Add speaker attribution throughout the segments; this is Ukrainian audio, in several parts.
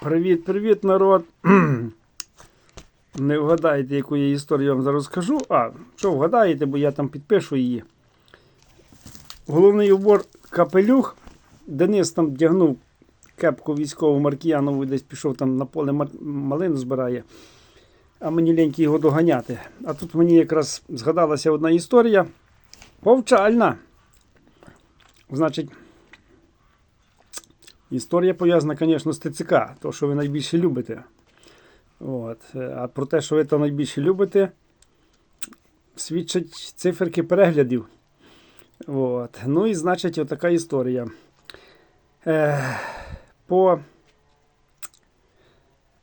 Speaker 1: Привіт, привіт, народ. Не вгадаєте, яку я історію вам зараз скажу. А, що вгадаєте, бо я там підпишу її. Головний убор капелюх. Денис там вдягнув кепку військову Маркіянову, десь пішов там на поле малину збирає. А мені ліньки його доганяти. А тут мені якраз згадалася одна історія. Повчальна. Значить, Історія пов'язана, звісно, з ТЦК, то, що ви найбільше любите. От. е, А про те, що ви там найбільше любите, свідчать циферки переглядів. От. Ну і значить, отака історія. Е, по,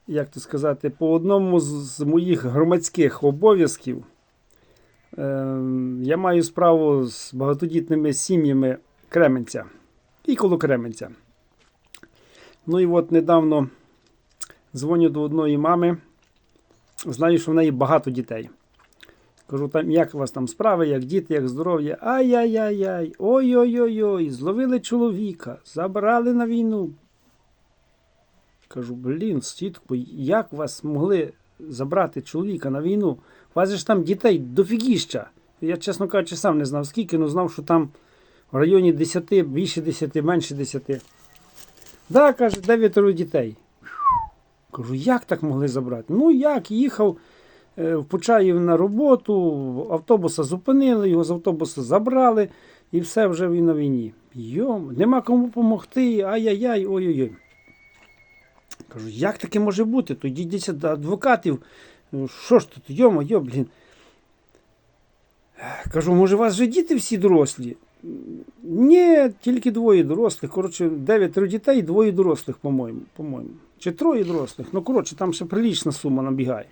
Speaker 1: як то сказати, по одному з, моїх громадських обов'язків е, я маю справу з багатодітними сім'ями Кременця і коло Кременця. Ну і от недавно дзвоню до одної мами. Знаю, що в неї багато дітей. Кажу, там, як у вас там справи, як діти, як здоров'я. Ай-яй-яй-яй, ой-ой-ой-ой, зловили чоловіка, забрали на війну. Кажу, блін, стітку, як вас могли забрати чоловіка на війну? У вас ж там дітей дофігіща. Я, чесно кажучи, сам не знав скільки, але знав, що там в районі 10, більше 10, менше 10. Да, каже, дев'ятеро дітей. Кажу, як так могли забрати? Ну як, їхав е, в Почаїв на роботу, автобуса зупинили, його з автобуса забрали, і все вже він на війні. Йом, нема кому допомогти, ай-яй-яй, ой-ой-ой. Кажу, як таке може бути? То йдіть до адвокатів. Ну, Що ж тут, йомо, йо, блін. Кажу, може, у вас вже діти всі дорослі? Ні, тільки двоє дорослих. Коротше, дев'ятеро дітей і двоє дорослих, по-моєму. по-моєму. Чи троє дорослих. Ну, коротше, там ще прилічна сума набігає.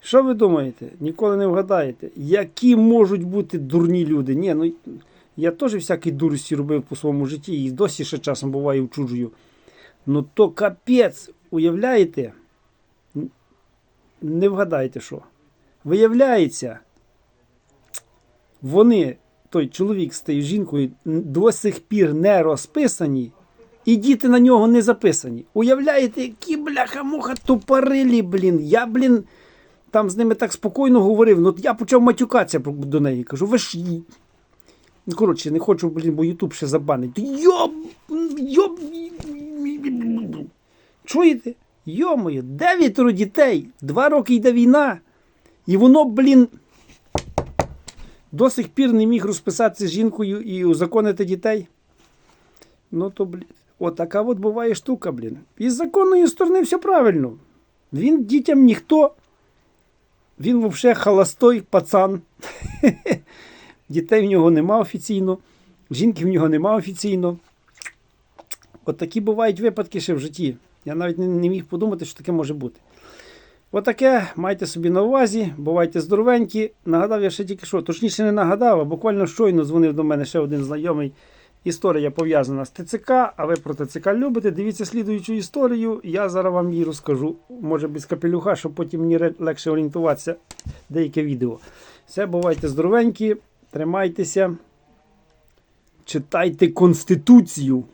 Speaker 1: Що ви думаєте? Ніколи не вгадаєте, які можуть бути дурні люди? Ні, ну я теж всякі дурості робив по своєму житті і досі ще часом буваю чужою. Ну то капець, уявляєте? Не вгадаєте що. Виявляється, вони, той чоловік з тією жінкою, до сих пір не розписані, і діти на нього не записані. Уявляєте, які бляха-муха тупорилі, блін. Я, блін, там з ними так спокійно говорив. Ну, я почав матюкатися до неї. Кажу, ви ж. Ну, коротше, не хочу, блін, бо Ютуб ще забанить. Йоб! Йоб! Чуєте? Йо-моє, дев'ятеро дітей, два роки йде війна, і воно, блін, до сих пір не міг розписатися з жінкою і узаконити дітей. Ну то, блін, отака от буває штука, блін. І з законної сторони все правильно. Він дітям ніхто. Він взагалі холостой пацан. Дітей в нього нема офіційно, жінки в нього нема офіційно. От такі бувають випадки ще в житті. Я навіть не міг подумати, що таке може бути. Отаке майте собі на увазі, бувайте здоровенькі. Нагадав я ще тільки що, точніше не нагадав, а буквально щойно дзвонив до мене ще один знайомий. Історія пов'язана з ТЦК, а ви про ТЦК любите. Дивіться слідуючу історію. Я зараз вам її розкажу. Може без капелюха, щоб потім мені легше орієнтуватися деяке відео. Все, бувайте здоровенькі, тримайтеся, читайте Конституцію.